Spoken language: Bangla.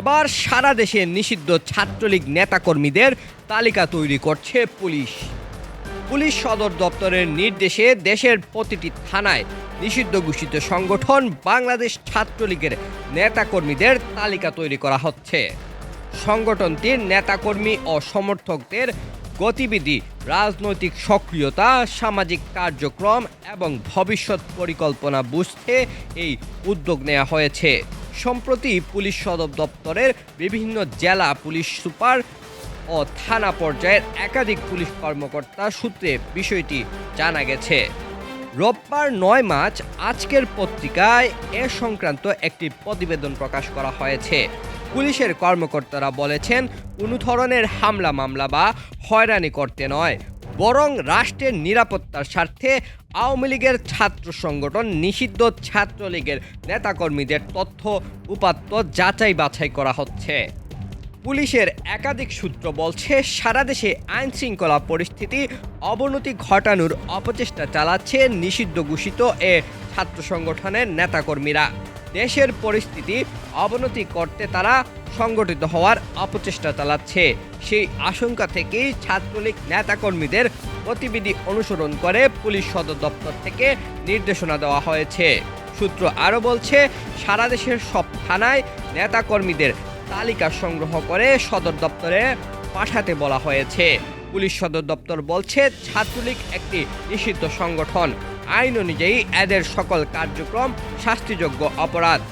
এবার সারা দেশে নিষিদ্ধ ছাত্রলীগ নেতাকর্মীদের তালিকা তৈরি করছে পুলিশ। পুলিশ সদর দপ্তরের নির্দেশে দেশের প্রতিটি থানায় নিষিদ্ধ ঘোষিত সংগঠন বাংলাদেশ ছাত্রলীগের নেতাকর্মীদের তালিকা তৈরি করা হচ্ছে। সংগঠনটির নেতাকর্মী ও সমর্থকদের গতিবিধি, রাজনৈতিক সক্রিয়তা, সামাজিক কার্যক্রম এবং ভবিষ্যৎ পরিকল্পনা বুঝতে এই উদ্যোগ নেওয়া হয়েছে। সম্প্রতি পুলিশ সদর দপ্তরের বিভিন্ন জেলা পুলিশ সুপার ও থানা পর্যায়ের একাধিক পুলিশ কর্মকর্তা সূত্রে বিষয়টি জানা গেছে। রোববার নয় মার্চ আজকের পত্রিকায় এ সংক্রান্ত একটি প্রতিবেদন প্রকাশ করা হয়েছে। পুলিশের কর্মকর্তারা বলেছেন, কোনো ধরনের হামলা মামলা বা হয়রানি করতে নয়। বরং রাষ্ট্রের নিরাপত্তার স্বার্থে আওয়ামী লীগের ছাত্র সংগঠন, নিষিদ্ধ ছাত্রলীগের নেতাকর্মীদের তথ্য উপাত্ত যাচাই বাছাই করা হচ্ছে। পুলিশের একাধিক সূত্র বলছে, সারা দেশে আইন শৃঙ্খলা পরিস্থিতি অবনতি ঘটানোর অপচেষ্টা চালাচ্ছে নিষিদ্ধ ঘোষিত এ ছাত্র সংগঠনের নেতাকর্মীরা। দেশের পরিস্থিতি অবনতি করতে তারা সংগঠিত হওয়ার অপচেষ্টা চালাচ্ছে। সেই আশঙ্কা থেকেই ছাত্রলীগ নেতাকর্মীদের গতিবিধি অনুসরণ করে পুলিশ সদর দপ্তর থেকে নির্দেশনা দেওয়া হয়েছে। সূত্র আরও বলছে, সারা দেশের সব থানায় নেতাকর্মীদের তালিকা সংগ্রহ করে সদর দপ্তরে পাঠাতে বলা হয়েছে। পুলিশ সদর দপ্তর বলছে, ছাত্রলীগ একটি নিষিদ্ধ সংগঠন। আইন অনুযায়ী এদের সকল কার্যক্রম শাস্তিযোগ্য অপরাধ।